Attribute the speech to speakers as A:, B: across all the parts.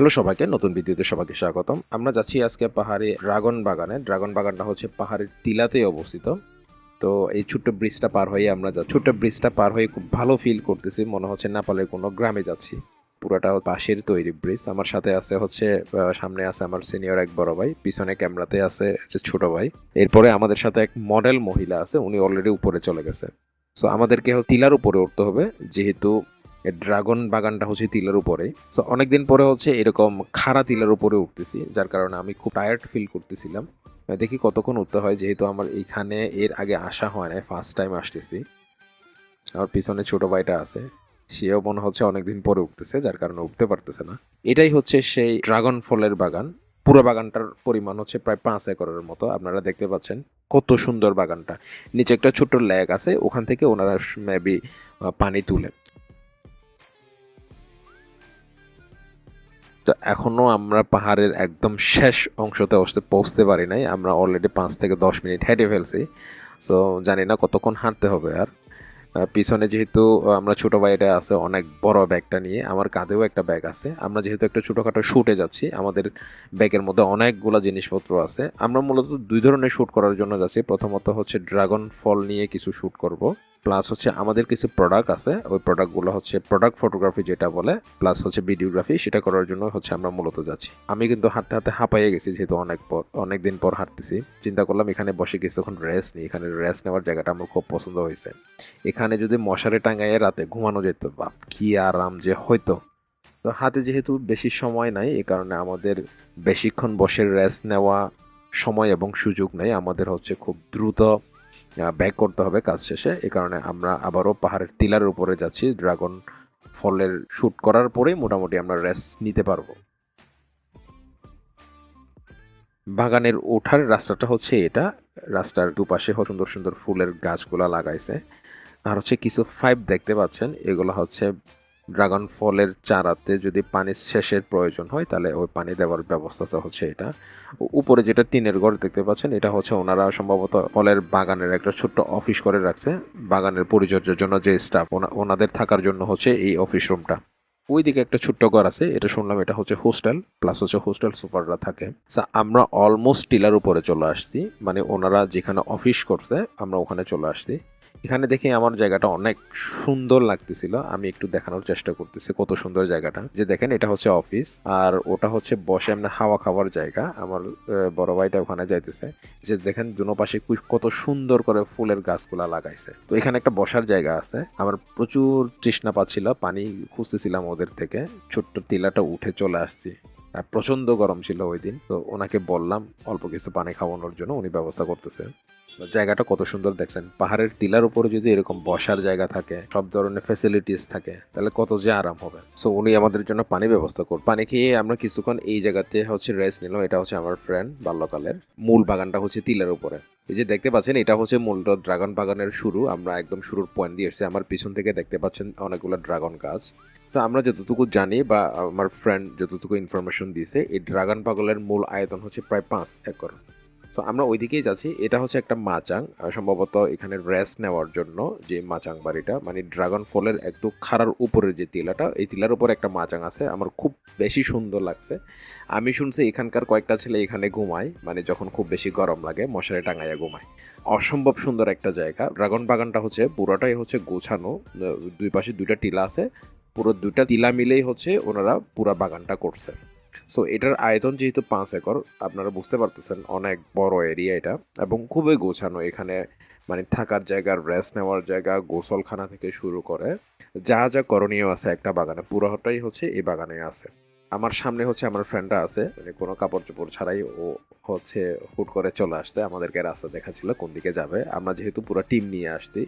A: Hello সবাইকে, নতুন ভিডিওতে সবাইকে স্বাগতম। আমরা যাচ্ছি আজকে পাহাড়ে ড্রাগন বাগানে। ড্রাগন বাগানটা হচ্ছে পাহাড়ের টিলাতেই অবস্থিত। তো এই ছোট্ট ব্রিজটা পার হয়ে আমরা যা ছোট্ট ব্রিজটা পার হয়ে খুব ভালো ফিল করতেছি। মনে হচ্ছে নেপালের কোনো গ্রামে যাচ্ছি। পুরোটা পাশের তৈরি ব্রিজ। আমার সাথে আছে হচ্ছে সামনে আছে আমার সিনিয়র এক বড় ভাই, পিছনে ক্যামেরাতে আছে হচ্ছে ছোট ভাই। এরপরে আমাদের সাথে এক মডেল মহিলা আছে, উনি অলরেডি উপরে চলে গেছে। সো আমাদেরকে টিলার উপরে উঠতে হবে। যেহেতু ড্রাগন বাগানটা হচ্ছে তিলের উপরে। সো অনেকদিন পরে হচ্ছে এরকম খাড়া তিলের উপরে উঠতেছি, যার কারণে আমি খুব টায়ার্ড ফিল করতেছিলাম। দেখি কতক্ষণ উঠতে হয়, যেহেতু আমার এইখানে এর আগে আসা হয় না ফার্স্ট টাইম আসতেছি। আমার পিছনে ছোট ভাইটা আছে, সেও মনে হচ্ছে অনেকদিন পরে উঠতেছে, যার কারণে উঠতে পারতেছে না। এটাই হচ্ছে সেই ড্রাগন ফলের বাগান। পুরো বাগানটার পরিমাণ হচ্ছে প্রায় পাঁচ একরের মতো, আপনারা দেখতে পাচ্ছেন কত সুন্দর বাগানটা। নিচে একটা ছোট্ট লেক আছে, ওখান থেকে ওনারা মেবি পানি তুলে। তো এখনও আমরা পাহাড়ের একদম শেষ অংশতে অবশ্যই পৌঁছতে পারি নাই। আমরা অলরেডি পাঁচ থেকে দশ মিনিট হেঁটে ফেলছি। সো জানি না কতক্ষণ হাঁটতে হবে আর। পিছনে যেহেতু আমরা ছোট ভাইটা আছে, অনেক বড় ব্যাগটা নিয়ে, আমার কাঁধেও একটা ব্যাগ আছে। আমরা যেহেতু একটা ছোটোখাটো শ্যুটে যাচ্ছি, আমাদের ব্যাগের মধ্যে অনেকগুলো জিনিসপত্র আছে। আমরা মূলত দুই ধরনের শ্যুট করার জন্য যাচ্ছি। প্রথমত হচ্ছে ড্রাগন ফল নিয়ে কিছু শ্যুট করব। প্লাস হচ্ছে আমাদের কিছু প্রোডাক্ট আছে, ওই প্রোডাক্টগুলো হচ্ছে প্রোডাক্ট ফটোগ্রাফি যেটা বলে প্লাস হচ্ছে ভিডিওগ্রাফি সেটা করার জন্য হচ্ছে আমরা মূলত যাচ্ছি। আমি কিন্তু হাঁটতে হাঁটতে হাঁপাইয়ে গেছি যেহেতু অনেক পর অনেক দিন পর হাঁটতেছি। চিন্তা করলাম এখানে বসে কিছুক্ষণ রেস্ট নিই, এখানে রেস্ট নেওয়ার জায়গাটা আমার খুব পছন্দ হয়েছে। এখানে যদি মশারি টাঙাইয়ে রাতে ঘুমানো যেত বা কি আরাম যে হয়তো তো হাতে যেহেতু বেশি সময় নাই এই কারণে আমাদের বেশিক্ষণ বসে রেস্ট নেওয়া সময় এবং সুযোগ নেই। আমাদের হচ্ছে খুব দ্রুত ব্যাক করতে হবে কাজ শেষে। এ কারণে আমরা আবারও পাহাড়ের টিলার উপরে যাচ্ছি। ড্রাগন ফলের শ্যুট করার পরেই মোটামুটি আমরা রেস্ট নিতে পারব। বাগানের ওঠার রাস্তাটা হচ্ছে এটা। রাস্তার দুপাশে সুন্দর সুন্দর ফুলের গাছগুলা লাগাইছে। আর হচ্ছে কিছু ফাইভ দেখতে পাচ্ছেন। এগুলো হচ্ছে ড্রাগন ফলের চারাতে যদি পানি শেষের প্রয়োজন হয়, তাহলে ওই পানি দেওয়ার ব্যবস্থাটা হচ্ছে এটা। উপরে যেটা টিনের ঘর দেখতে পাচ্ছেন, এটা হচ্ছে ওনারা সম্ভবত ফলের বাগানের একটা ছোট্ট অফিস করে রাখছে। বাগানের পরিচর্যার জন্য যে স্টাফ ওনাদের থাকার জন্য হচ্ছে এই অফিস রুমটা। ওইদিকে একটা ছোট্ট ঘর আছে, এটা শুনলাম এটা হচ্ছে হোস্টেল, প্লাস হচ্ছে হোস্টেল সুপাররা থাকে। আমরা অলমোস্ট টিলার উপরে চলে আসছি মানে ওনারা যেখানে অফিস করছে, আমরা ওখানে চলে আসছি। এখানে দেখে আমার জায়গাটা অনেক সুন্দর লাগতেছিল। আমি একটু দেখানোর চেষ্টা করতেছি কত সুন্দর জায়গাটা। যে দেখেন, এটা হচ্ছে অফিস আর ওটা হচ্ছে বসে এমনি হাওয়া খাওয়ার জায়গা। আমার বড় ভাইটা ওখানে যাইতেছে। যে দেখেন, দুনো পাশে কত সুন্দর করে ফুলের গাছগুলা লাগাইছে। তো এখানে একটা বসার জায়গা আছে। আমার প্রচুর তৃষ্ণা পাচ্ছিল, পানি খুঁজতেছিলাম ওদের থেকে। ছোট্ট টিলাটা উঠে চলে আসছি। আর প্রচণ্ড গরম ছিল ওই দিন। তো ওনাকে বললাম, অল্প কিছু পানি খাওয়ানোর জন্য উনি ব্যবস্থা করতেছে। জায়গাটা কত সুন্দর দেখছেন। পাহাড়ের টিলার উপরে যদি এরকম বসার জায়গা থাকে, সব ধরনের ফেসিলিটিস থাকে, তাহলে কত যে আরাম হবে। সো উনি আমাদের জন্য পানি ব্যবস্থা করুন পানি খেয়ে আমরা কিছুক্ষণ এই জায়গাতে হচ্ছে রেস্ট নিলাম। এটা হচ্ছে আমার ফ্রেন্ড বাল্যকালের। মূল বাগানটা হচ্ছে টিলার উপরে। এই যে দেখতে পাচ্ছেন, এটা হচ্ছে মূলত ড্রাগন বাগানের শুরু। আমরা একদম শুরুর পয়েন্ট দিয়ে এসেছি। আমার পিছন থেকে দেখতে পাচ্ছেন অনেকগুলো ড্রাগন গাছ। তো আমরা যতটুকু জানি বা আমার ফ্রেন্ড যতটুকু ইনফরমেশন দিয়েছে, এই ড্রাগন পাগলের মূল আয়তন হচ্ছে প্রায় পাঁচ একর। তো আমরা ওইদিকেই যাচ্ছি। এটা হচ্ছে একটা মাচাং সম্ভবত এখানে রেস্ট নেওয়ার জন্য যে মাচাং বাড়িটা মানে ড্রাগন ফলের একটু খাড়ার উপরের যে টিলাটা, এই টিলার উপরে একটা মাচাং আছে। আমার খুব বেশি সুন্দর লাগছে। আমি শুনছি এখানকার কয়েকটা ছেলে এখানে ঘুমায় মানে যখন খুব বেশি গরম লাগে, মশারি টাঙাইয়া ঘুমায়। অসম্ভব সুন্দর একটা জায়গা। ড্রাগন বাগানটা হচ্ছে, পুরোটাই হচ্ছে গোছানো দুই পাশে দুইটা টিলা আছে। পুরো দুইটা টিলা মিলেই হচ্ছে ওনারা পুরা বাগানটা করছে। সো এটার আয়তন যেহেতু পাঁচ একর, আপনারা বুঝতে পারতেছেন অনেক বড় এরিয়া এটা এবং খুবই গোছানো এখানে মানে থাকার জায়গা রেস্ট নেওয়ার জায়গা, গোসলখানা থেকে শুরু করে যা যা করণীয় আছে একটা বাগানে। পুরোটাই হচ্ছে এই বাগানে আছে। আমার সামনে হচ্ছে আমার ফ্রেন্ডরা আছে মানে কোনো কাপড় চোপড় ছাড়াই ও হচ্ছে হুট করে চলে আসতে আমাদেরকে রাস্তা দেখাচ্ছিল কোন দিকে যাবে। আমরা যেহেতু পুরো টিম নিয়ে আসছি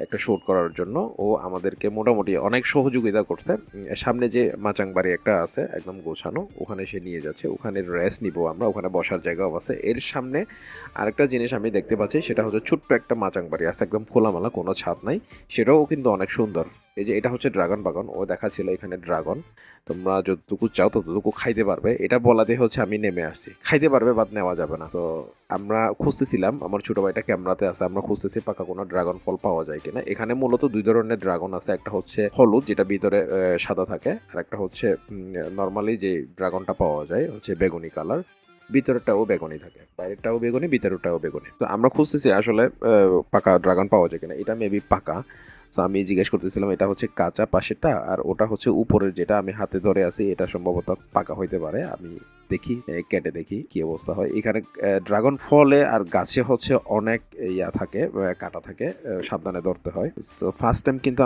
A: একটা শ্যুট করার জন্য। ও আমাদেরকে মোটামুটি অনেক সহযোগিতা করছে। সামনে যে মাচাং বাড়ি একটা আছে, একদম গোছানো, ওখানে সে নিয়ে যাচ্ছে। ওখানে রেস্ট নিব আমরা, ওখানে বসার জায়গাও আছে। এর সামনে আরেকটা জিনিস আমি দেখতে পাচ্ছি, সেটা হচ্ছে ছোট্ট একটা মাচাং বাড়ি আছে, একদম খোলামেলা, কোনো ছাদ নাই। সেটাও কিন্তু অনেক সুন্দর। এই যে এটা হচ্ছে ড্রাগন বাগান, ও দেখাচ্ছিল এখানে ড্রাগন। তোমরা যতটুকু চাও ততটুকু খাইতে পারবে। এটা বলাতে হচ্ছে আমি নেমে আসছি। খাইতে পারবে বাদ নেওয়া যাবে না। তো আমরা খুঁজতেছিলাম, আমার ছোট ভাইটা ক্যামেরাতে আছে, আমরা খুঁজতেছি পাকা কোনো ড্রাগন ফল পাওয়া যায় কিনা। এখানে মূলত দুই ধরনের ড্রাগন আছে, একটা হচ্ছে হলুদ, যেটা ভিতরে সাদা থাকে, আর একটা হচ্ছে নর্মালি যে ড্রাগনটা পাওয়া যায়, হচ্ছে বেগুনি কালার। ভিতরটাও বেগুনি থাকে, বাইরেরটাও বেগুনি ভিতরটাও বেগুনি। তো আমরা খুঁজতেছি আসলে পাকা ড্রাগন পাওয়া যায় কিনা। এটা মেবি পাকা। তো আমি জিজ্ঞেস করতেছিলাম, এটা হচ্ছে কাঁচা পাশেটা আর ওটা হচ্ছে উপরের, যেটা আমি হাতে ধরে আছি, এটা সম্ভবত পাকা হইতে পারে। আমি দেখি কেটে দেখি কি অবস্থা হয়। এখানে ড্রাগন ফলে আর গাছে হচ্ছে অনেক ইয়া থাকে কাটা থাকে সাবধানে ধরতে হয়। তো ফার্স্ট টাইম কিন্তু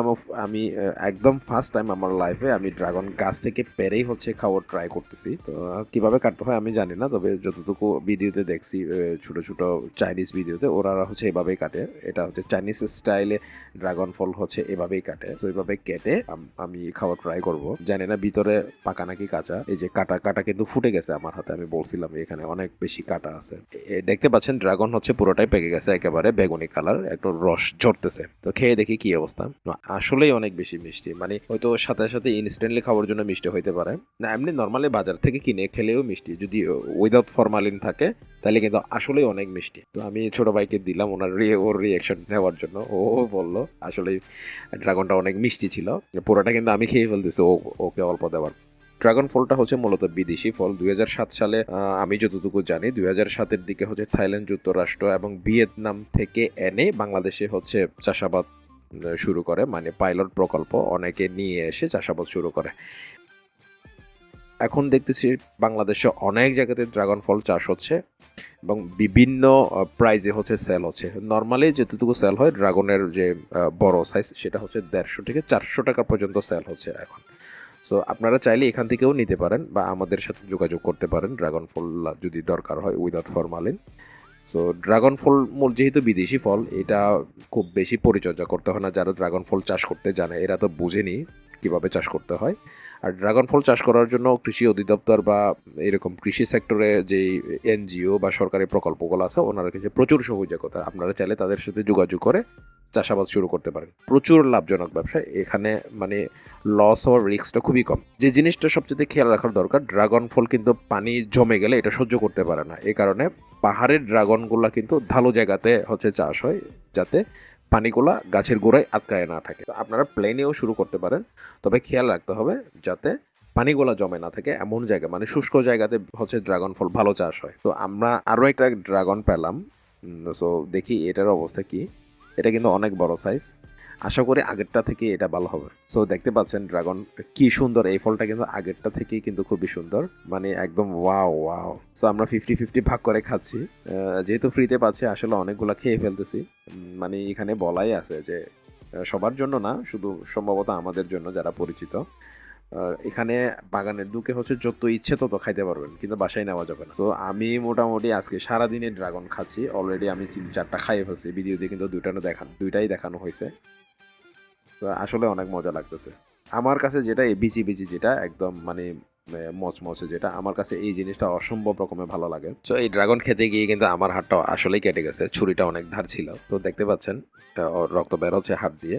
A: আমি একদম ফার্স্ট টাইম আমার লাইফে আমি ড্রাগন গাছ থেকে পেরেই হচ্ছে খাওয়ার ট্রাই করতেছি। তো কীভাবে কাটতে হয় আমি জানি না, তবে যতটুকু ভিডিওতে দেখছি ছোট ছোট চাইনিজ ভিডিওতে ওরা হচ্ছে এভাবেই কাটে। এটা হচ্ছে চাইনিজ স্টাইলে ড্রাগন ফল হচ্ছে এভাবেই কাটে। তো এভাবে কেটে আমি খাওয়ার ট্রাই করব। জানি না ভিতরে পাকা নাকি কাঁচা, এই যে কাটা কাটা কিন্তু ফুটে গেছে। আমার হাতে, আমি বলছিলাম, এখানে অনেক বেশি কাটা আছে। দেখতে পাচ্ছেন, ড্রাগন হচ্ছে পুরোটাই পেকে গেছে, একেবারে বেগুনি কালার, একটু রস ঝরতেছে। তো খেয়ে দেখি কি অবস্থা। আসলেই অনেক বেশি মিষ্টি মানে হয়তো সাথে সাথে ইনস্ট্যান্টলি খাওয়ার জন্য মিষ্টি হইতে পারে। না, এমনি নর্মালি বাজার থেকে কিনে খেলেও মিষ্টি, যদি উইদাউট ফরমালিন থাকে, তাহলে কিন্তু আসলেই অনেক মিষ্টি। তো আমি ছোট ভাইকে দিলাম, ওনার ওর রিয়াকশন নেওয়ার জন্য। ও বলল আসলে ড্রাগনটা অনেক মিষ্টি ছিল। পুরোটা কিন্তু আমি খেয়ে ফেলতেছি, ও, ওকে অল্প দেওয়ার ড্রাগন ফলটা হচ্ছে মূলত বিদেশি ফল। দুই হাজার সাত সালে আমি যতটুকু জানি, দুই সাতের দিকে হচ্ছে থাইল্যান্ড যুক্তরাষ্ট্র এবং ভিয়েতনাম থেকে এনে বাংলাদেশে হচ্ছে চাষাবাদ শুরু করে মানে পাইলট প্রকল্প অনেকে নিয়ে এসে চাষাবাদ শুরু করে। এখন দেখতেছি বাংলাদেশে অনেক জায়গাতে ড্রাগন ফল চাষ হচ্ছে এবং বিভিন্ন প্রাইজে হচ্ছে সেল হচ্ছে। নর্মালি যেতটুকু সেল হয়, ড্রাগনের যে বড় সাইজ সেটা হচ্ছে দেড়শো থেকে চারশো টাকা পর্যন্ত সেল হচ্ছে এখন। সো আপনারা চাইলে এখান থেকেও নিতে পারেন বা আমাদের সাথে যোগাযোগ করতে পারেন। ড্রাগন ফল যদি দরকার হয় উইদাউট ফরমালিন সো ড্রাগন ফল মূল যেহেতু বিদেশি ফল, এটা খুব বেশি পরিচর্যা করতে হয় না। যারা ড্রাগন ফল চাষ করতে জানে, এরা তো বুঝেনি কীভাবে চাষ করতে হয়। আর ড্রাগন ফল চাষ করার জন্য কৃষি অধিদপ্তর বা এরকম কৃষি সেক্টরে যে এনজিও বা সরকারি প্রকল্পগুলো আছে, ওনারা কিছু প্রচুর সহযোগিতা, আপনারা চাইলে তাদের সাথে যোগাযোগ করে চাষাবাদ শুরু করতে পারেন। প্রচুর লাভজনক ব্যবসা। এখানে মানে লস হওয়ার রিস্কটা খুবই কম। যে জিনিসটা সবচেয়ে খেয়াল রাখার দরকার ড্রাগন ফল কিন্তু পানি জমে গেলে এটা সহ্য করতে পারে না। এই কারণে পাহাড়ের ড্রাগনগুলা কিন্তু ভালো জায়গাতে হচ্ছে চাষ হয়, যাতে পানিগুলা গাছের গোড়ায় আটকায় না থাকে। আপনারা প্লেনেও শুরু করতে পারেন। তবে খেয়াল রাখতে হবে যাতে পানিগুলা জমে না থাকে এমন জায়গা মানে শুষ্ক জায়গাতে হচ্ছে ড্রাগন ফল ভালো চাষ হয়। তো আমরা আরও একটা ড্রাগন পেলাম। সো দেখি এটার অবস্থা কি। এটা কিন্তু অনেক বড় সাইজ আশা করি আগেরটা থেকে এটা ভালো হবে। সো দেখতে পাচ্ছেন ড্রাগন কি সুন্দর। এই ফলটা কিন্তু আগেরটা থেকেই কিন্তু খুবই সুন্দর। মানে একদম ওয়াও ওয়াও সো আমরা ফিফটি ফিফটি ভাগ করে খাচ্ছি। যেহেতু ফ্রিতে পাচ্ছি, আসলে অনেকগুলো খেয়ে ফেলতেছি। মানে এখানে বলাই আছে যে সবার জন্য না, শুধু সম্ভবত আমাদের জন্য যারা পরিচিত। এখানে বাগানের ঢুকে হচ্ছে যত ইচ্ছে তত খাইতে পারবেন, কিন্তু বাসায় নেওয়া যাবে না। তো আমি মোটামুটি আজকে সারাদিনে ড্রাগন খাচ্ছি। অলরেডি আমি তিন চারটা খাইয়ে ফেলছি। ভিডিওতে কিন্তু দুইটানো দেখানো দুইটাই দেখানো হয়েছে। তো আসলে অনেক মজা লাগতেছে। আমার কাছে যেটা এ বিচি বিচি যেটা একদম মানে মচমচে যেটা আমার কাছে এই জিনিসটা অসম্ভব রকমের ভালো লাগে। তো এই ড্রাগন খেতে গিয়ে কিন্তু আমার হাতটা আসলেই কেটে গেছে, ছুরিটা অনেক ধার ছিল। তো দেখতে পাচ্ছেন রক্ত বের হচ্ছে হাত দিয়ে।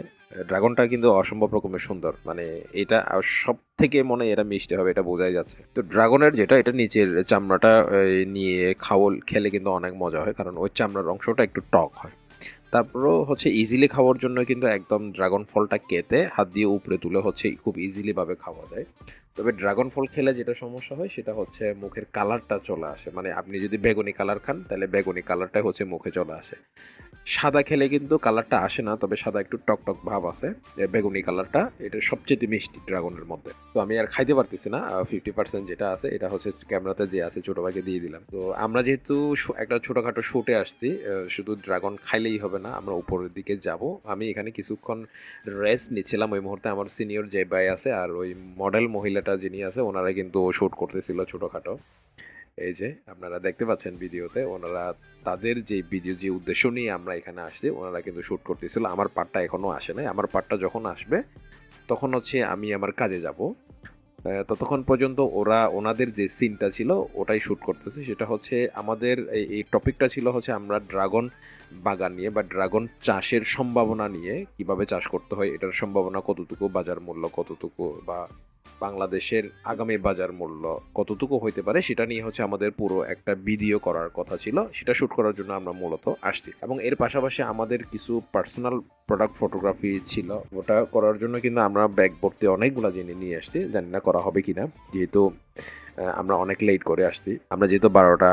A: ড্রাগনটা কিন্তু অসম্ভব রকমের সুন্দর মানে এটা সব থেকে মনে এটা মিষ্টি হবে, এটা বোঝাই যাচ্ছে। তো ড্রাগনের যেটা, এটা নিচের চামড়াটা নিয়ে খাওয়াল খেলে কিন্তু অনেক মজা হয়, কারণ ওই চামড়ার অংশটা একটু টক হয়। তারপরও হচ্ছে ইজিলি খাওয়ার জন্য কিন্তু একদম ড্রাগন ফলটা কেটে হাত দিয়ে উপরে তুলে হচ্ছে খুব ইজিলিভাবে খাওয়া যায়। তবে ড্রাগন ফল খেলে যেটা সমস্যা হয় সেটা হচ্ছে মুখের কালারটা চলে আসে। মানে আপনি যদি বেগুনি কালার খান, তাহলে বেগুনি কালারটাই হচ্ছে মুখে চলে আসে। সাদা খেলে কিন্তু কালারটা আসে না, তবে সাদা একটু টক টক ভাব আছে। বেগুনি কালারটা, এটা সবচেয়ে মিষ্টি ড্রাগনের মধ্যে। তো আমি আর খাইতে পারতেছি না ফিফটি পার্সেন্ট যেটা আছে, এটা হচ্ছে ক্যামেরাতে যে আছে, ছোট ভাইকে দিয়ে দিলাম। তো আমরা যেহেতু একটা ছোটখাটো শুটে আসছি শুধু ড্রাগন খাইলেই হবে না, আমরা উপরের দিকে যাব। আমি এখানে কিছুক্ষণ রেস্ট নিচ্ছিলাম, ওই মুহূর্তে আমার সিনিয়র যে ভাই আছে, আর ওই মডেল মহিলাটা যিনি আছে, ওনারা কিন্তু শ্যুট করতেছিল ছোটখাটো। এই যে, আপনারা দেখতে পাচ্ছেন ভিডিওতে, ওনারা তাদের যে ভিডিও যে উদ্দেশ্য নিয়ে আমরা এখানে আসছি, ওনারা কিন্তু শ্যুট করতেছিল। আমার পার্টটা এখনও আসে নাই। আমার পার্টটা যখন আসবে, তখন হচ্ছে আমি আমার কাজে যাব। ততক্ষণ পর্যন্ত ওরা, ওনাদের যে সিনটা ছিল, ওটাই শ্যুট করতেছে। সেটা হচ্ছে আমাদের এই টপিকটা ছিল হচ্ছে আমরা ড্রাগন বাগান নিয়ে বা ড্রাগন চাষের সম্ভাবনা নিয়ে কীভাবে চাষ করতে হয়, এটার সম্ভাবনা কতটুকু, বাজার মূল্য কতটুকু বা বাংলাদেশের আগামী বাজার মূল্য কতটুকু হইতে পারে সেটা নিয়ে হচ্ছে আমাদের পুরো একটা ভিডিও করার কথা ছিল। সেটা শ্যুট করার জন্য আমরা মূলত আসছি। এবং এর পাশাপাশি আমাদের কিছু পার্সোনাল প্রোডাক্ট ফটোগ্রাফি ছিল। ওটা করার জন্য কিন্তু আমরা ব্যাগ ভর্তি অনেকগুলো জিনিস নিয়ে আসছি। জানি না করা হবে কিনা। যেহেতু আমরা অনেক লেট করে আসছি। আমরা যেহেতু বারোটা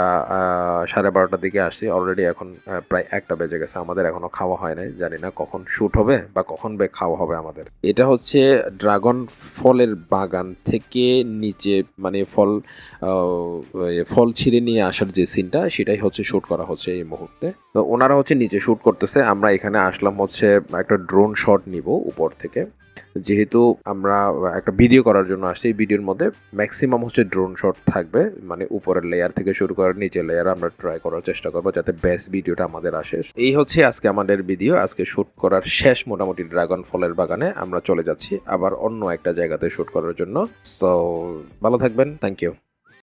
A: সাড়ে বারোটার দিকে আসছি অলরেডি এখন প্রায় একটা বেজে গেছে। আমাদের এখনও খাওয়া হয় নাই, জানি না কখন শ্যুট হবে বা কখন বে, খাওয়া হবে আমাদের। এটা হচ্ছে ড্রাগন ফলের বাগান থেকে নিচে মানে ফল ফল ছিঁড়ে নিয়ে আসার যে সিনটা, সেটাই হচ্ছে শ্যুট করা হচ্ছে এই মুহূর্তে। তো ওনারা হচ্ছে নিচে শ্যুট করতেছে। আমরা এখানে আসলাম হচ্ছে একটা ড্রোন শট নিব উপর থেকে। যেহেতু আমরা একটা ভিডিও করার জন্য আসছি এই ভিডিওর মধ্যে। ম্যাক্সিমাম হচ্ছে ড্রোন শট থাকবে মানে উপরের লেয়ার থেকে শুরু করে নিচের লেয়ার আমরা ট্রাই করার চেষ্টা করব যাতে বেস্ট ভিডিওটা আমাদের আসে। এই হচ্ছে আজকে আমাদের ভিডিও আজকে শুট করার শেষ মোটামুটি ড্রাগন ফলের বাগানে আমরা চলে যাচ্ছি আবার অন্য একটা জায়গাতে শুট করার জন্য। সো ভালো থাকবেন থ্যাংক ইউ